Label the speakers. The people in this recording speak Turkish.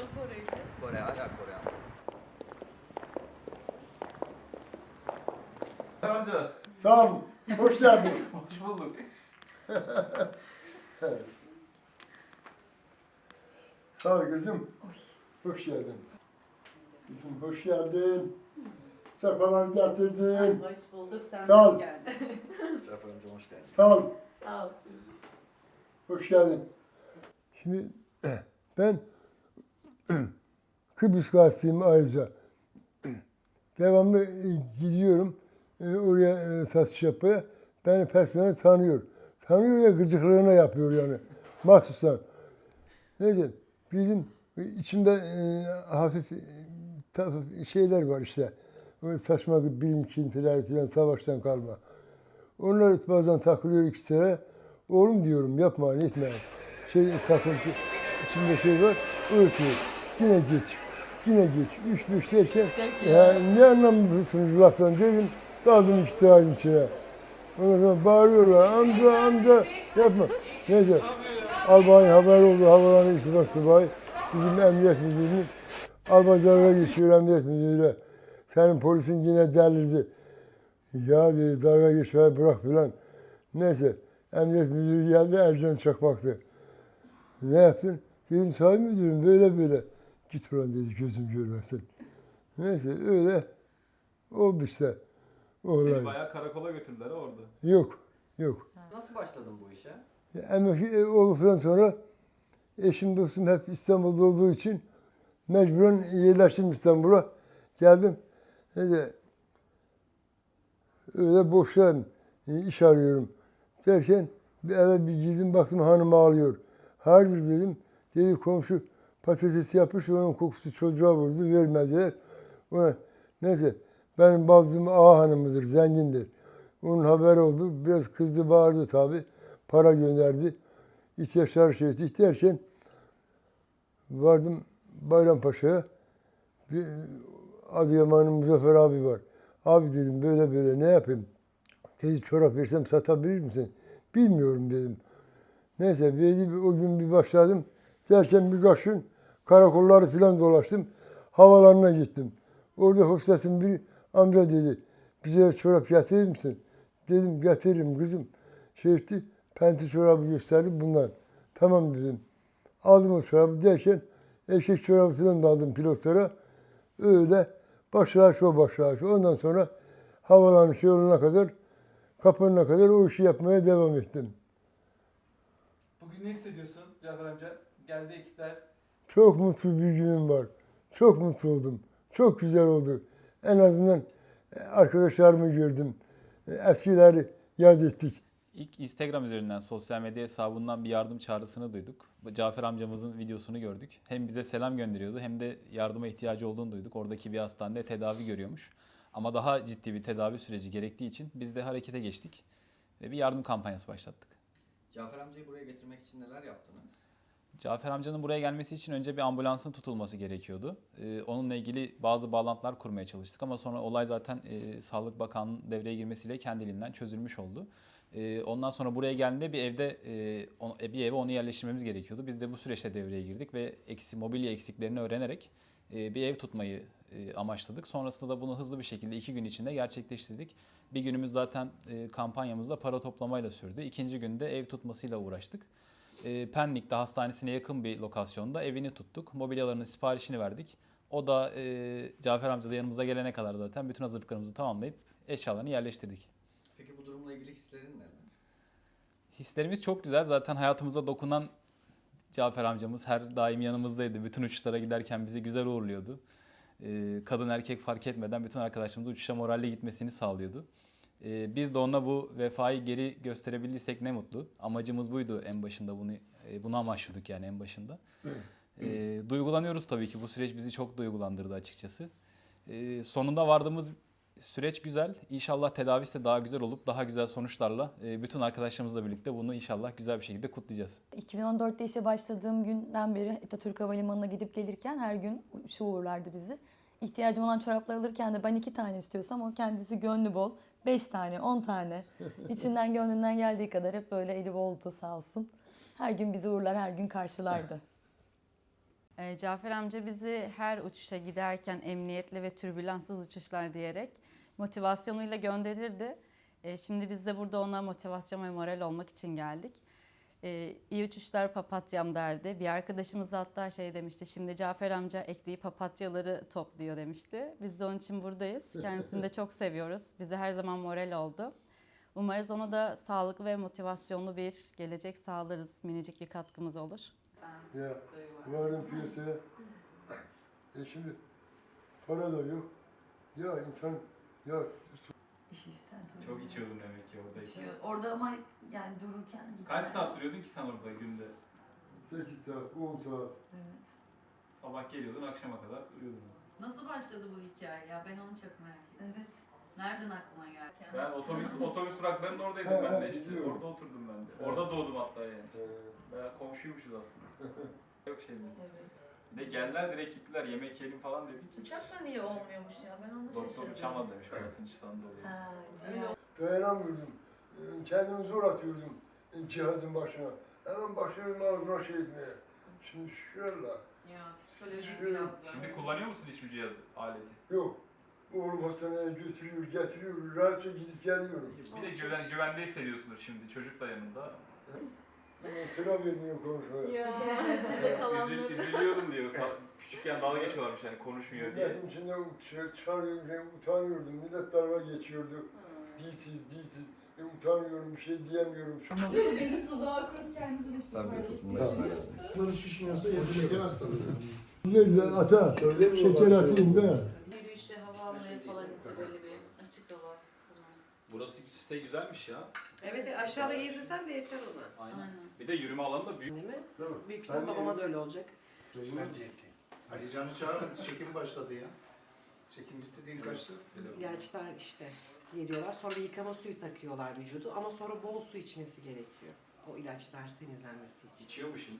Speaker 1: da Kore'ydi.
Speaker 2: Kore hala Kore ama.
Speaker 3: Amca,
Speaker 4: Sağ ol. Hoş geldin.
Speaker 3: hoş bulduk.
Speaker 4: Sağ ol kızım. Hoş geldin. Kızım hoş geldin. Sefalar getirdin.
Speaker 1: Hoş bulduk. Sen
Speaker 4: Sağ ol.
Speaker 1: hoş geldin.
Speaker 3: Cafer amca hoş geldin.
Speaker 4: Sağ ol.
Speaker 1: Sağ ol.
Speaker 4: Hoş geldin. Şimdi ben Kıbrıs gazeteyim ayrıca. Devamlı e, gidiyorum e, oraya e, satış yapmaya. Beni personel tanıyor. Tanıyor ya gıcıklığına yapıyor yani. Mahsustan. Neyse bizim içimde hafif şeyler var işte. Böyle saçma bilinçintiler falan savaştan kalma. Onlar bazen takılıyor iki sene. Oğlum diyorum yapma etme. Şey takıntı içimde şey var. Örtüyor. Yine geç. Yine geç. Üç beş derken ya ne anlamıyorsunuz laftan dedim. Daldım saniye içine. Ondan sonra bağırıyorlar. Amca amca yapma. Neyse. Albay haber oldu. Havalanı istihbarat subayı. Bizim emniyet müdürünün Albacalara geçiyor emniyet müdürüyle. Senin polisin yine delirdi. Ya dedi dalga geçmeye bırak filan. Neyse emniyet müdürü geldi Ercan Çakmak'tı. Ne yaptın? Dedim sayın müdürüm böyle böyle. Git ulan dedi gözüm görmesin. Neyse öyle oldu işte. O
Speaker 3: Seni
Speaker 4: olay.
Speaker 3: bayağı karakola götürdüler ha orada.
Speaker 4: Yok, yok.
Speaker 2: Nasıl başladın bu işe?
Speaker 4: Emekli olduktan sonra eşim dostum hep İstanbul'da olduğu için mecburen yerleştim İstanbul'a. Geldim. Neyse, öyle boştayım. e, iş arıyorum. Derken bir eve bir girdim baktım hanım ağlıyor. Hayırdır dedim. Dedi komşu patates yapmış onun kokusu çocuğa vurdu vermediler. Ona, neyse benim baldızım ağa hanımıdır zengindir. Onun haberi oldu. Biraz kızdı bağırdı tabii. Para gönderdi. İhtiyaçları şey etti. derken vardım Bayrampaşa'ya. Bir Adıyaman'ın Muzaffer abi var. Abi dedim böyle böyle ne yapayım? Dedi çorap versem satabilir misin? Bilmiyorum dedim. Neyse verdi o gün bir başladım. Derken birkaç gün karakolları falan dolaştım. Havalarına gittim. Orada hostesin biri amca dedi. Bize çorap getirir misin? Dedim getiririm kızım. Şey etti, penti çorabı gösterdi bundan. Tamam dedim. Aldım o çorabı derken eşek çorabı falan da aldım pilotlara. Öyle başlar şu başlar şu. Ondan sonra havalanış yoluna kadar kapınına kadar o işi yapmaya devam ettim.
Speaker 3: Bugün ne hissediyorsun Cafer amca? Geldi ekipler.
Speaker 4: Çok mutlu bir günüm var. Çok mutlu oldum. Çok güzel oldu. En azından e, arkadaşlarımı gördüm. E, Eskileri yad ettik.
Speaker 5: İlk Instagram üzerinden sosyal medya hesabından bir yardım çağrısını duyduk. Cafer amcamızın videosunu gördük. Hem bize selam gönderiyordu hem de yardıma ihtiyacı olduğunu duyduk. Oradaki bir hastanede tedavi görüyormuş. Ama daha ciddi bir tedavi süreci gerektiği için biz de harekete geçtik ve bir yardım kampanyası başlattık.
Speaker 2: Cafer amcayı buraya getirmek için neler yaptınız?
Speaker 5: Cafer amcanın buraya gelmesi için önce bir ambulansın tutulması gerekiyordu. Ee, onunla ilgili bazı bağlantılar kurmaya çalıştık ama sonra olay zaten e, Sağlık Bakanlığı'nın devreye girmesiyle kendiliğinden çözülmüş oldu. Ee, ondan sonra buraya geldiğinde bir evde e, on- e, bir eve onu yerleştirmemiz gerekiyordu. Biz de bu süreçte devreye girdik ve eksi, mobilya eksiklerini öğrenerek e, bir ev tutmayı e, amaçladık. Sonrasında da bunu hızlı bir şekilde iki gün içinde gerçekleştirdik. Bir günümüz zaten e, kampanyamızda para toplamayla sürdü. İkinci günde ev tutmasıyla uğraştık. E, Pendik'te hastanesine yakın bir lokasyonda evini tuttuk. Mobilyalarının siparişini verdik. O da e, Cafer amca da yanımıza gelene kadar zaten bütün hazırlıklarımızı tamamlayıp eşyalarını yerleştirdik.
Speaker 2: Peki bu durumla ilgili hislerin neler?
Speaker 5: Hislerimiz çok güzel. Zaten hayatımıza dokunan Cafer amcamız her daim yanımızdaydı. Bütün uçuşlara giderken bizi güzel uğurluyordu. Ee, Kadın erkek fark etmeden bütün arkadaşlarımız uçuşa moralli gitmesini sağlıyordu. Ee, Biz de ona bu vefayı geri gösterebildiysek ne mutlu. Amacımız buydu en başında bunu e, bunu amaçlıyorduk yani en başında. Ee, Duygulanıyoruz tabii ki. Bu süreç bizi çok duygulandırdı açıkçası. Ee, Sonunda vardığımız süreç güzel. İnşallah tedavisi de daha güzel olup daha güzel sonuçlarla e, bütün arkadaşlarımızla birlikte bunu inşallah güzel bir şekilde kutlayacağız.
Speaker 6: 2014'te işe başladığım günden beri Atatürk Havalimanı'na gidip gelirken her gün şu uğurlardı bizi. İhtiyacım olan çoraplar alırken de ben iki tane istiyorsam o kendisi gönlü bol. Beş tane, on tane. İçinden gönlünden geldiği kadar hep böyle eli boldu sağ olsun. Her gün bizi uğurlar, her gün karşılardı.
Speaker 1: Ee, Cafer amca bizi her uçuşa giderken emniyetli ve türbülanssız uçuşlar diyerek motivasyonuyla gönderirdi. Ee, Şimdi biz de burada ona motivasyon ve moral olmak için geldik. Ee, iyi uçuşlar papatyam derdi. Bir arkadaşımız da hatta şey demişti. Şimdi Cafer amca ektiği papatyaları topluyor demişti. Biz de onun için buradayız. Kendisini de çok seviyoruz. Bize her zaman moral oldu. Umarız ona da sağlıklı ve motivasyonlu bir gelecek sağlarız. Minicik bir katkımız olur.
Speaker 4: Ya varım piyasaya. E şimdi para da yok. Ya insan ya
Speaker 6: İş işten tabii.
Speaker 5: Çok içiyordun demek ki oradayken.
Speaker 6: İçiyor. Orada ama yani dururken gidiyor.
Speaker 5: Kaç saat duruyordun ki sen orada günde?
Speaker 4: 8 saat, 10 saat.
Speaker 6: Evet.
Speaker 5: Sabah geliyordun akşama kadar duruyordun.
Speaker 7: Nasıl başladı bu hikaye ya? Ben onu çok merak ediyorum.
Speaker 6: Evet.
Speaker 7: Nereden aklına geldi?
Speaker 5: Ben otobüs otobüs duraklarında oradaydım
Speaker 4: Ha,
Speaker 5: ben de işte.
Speaker 4: biliyorum.
Speaker 5: Orada oturdum ben de.
Speaker 4: Evet.
Speaker 5: Orada doğdum hatta yani.
Speaker 4: Ee,
Speaker 5: komşuymuşuz aslında. Yok şey değil.
Speaker 6: Evet.
Speaker 5: Bir de geldiler direkt gittiler yemek yiyelim falan dedik.
Speaker 7: Uçakla niye olmuyormuş ya? Ben onu
Speaker 5: Doktor
Speaker 7: şaşırdım.
Speaker 5: uçamaz demiş parasının çıtandı oluyor.
Speaker 6: Ha, ciğer.
Speaker 4: dayanamıyordum. Ee, Kendimi zor atıyordum cihazın başına. Hemen başladım ağzıma şey etmeye. Şimdi şöyle.
Speaker 7: Ya psikolojik biraz da.
Speaker 5: Şimdi kullanıyor musun hiçbir cihazı, aleti?
Speaker 4: Yok. Oğlum hastaneye götürüyor, getiriyor. Rahatça gidip geliyorum.
Speaker 5: Bir de güven, güvende hissediyorsundur şimdi çocuk da yanında.
Speaker 4: Ama sıra vermiyor konuşmaya.
Speaker 5: Üzül, üzülüyorum diyor. Sa- Küçükken dalga geçiyorlarmış yani konuşmuyor diye.
Speaker 4: Milletin içinde şey çağırıyorum, ben utanıyordum. Millet dalga geçiyordu. Dilsiz, dilsiz. E, utanıyorum, bir şey diyemiyorum.
Speaker 7: Beni tuzağa kurup kendisini
Speaker 2: Sen bir tutmayı
Speaker 8: Bunları şişmiyorsa yedi şeker hastalığı.
Speaker 4: Nerede ata? Şeker atayım da.
Speaker 7: Yürüyüşe, hava almaya falan ise böyle bir açık hava.
Speaker 5: Burası site güzelmiş ya.
Speaker 9: Evet e, aşağıda gezdirsem de yeter ona.
Speaker 5: Aynen.
Speaker 7: Aynen.
Speaker 5: Bir de yürüme alanı da büyük.
Speaker 9: Değil mi?
Speaker 8: Değil mi?
Speaker 9: Büyük
Speaker 8: Ben
Speaker 9: ihtimal babama da öyle olacak.
Speaker 8: Rejimen diyeti. Ali Can'ı çağırın. Çekim başladı ya. Çekim bitti değil kaçtı?
Speaker 9: İlaçlar işte geliyorlar. Sonra yıkama suyu takıyorlar vücudu ama sonra bol su içmesi gerekiyor. O ilaçlar temizlenmesi için.
Speaker 5: İçiyor mu şimdi?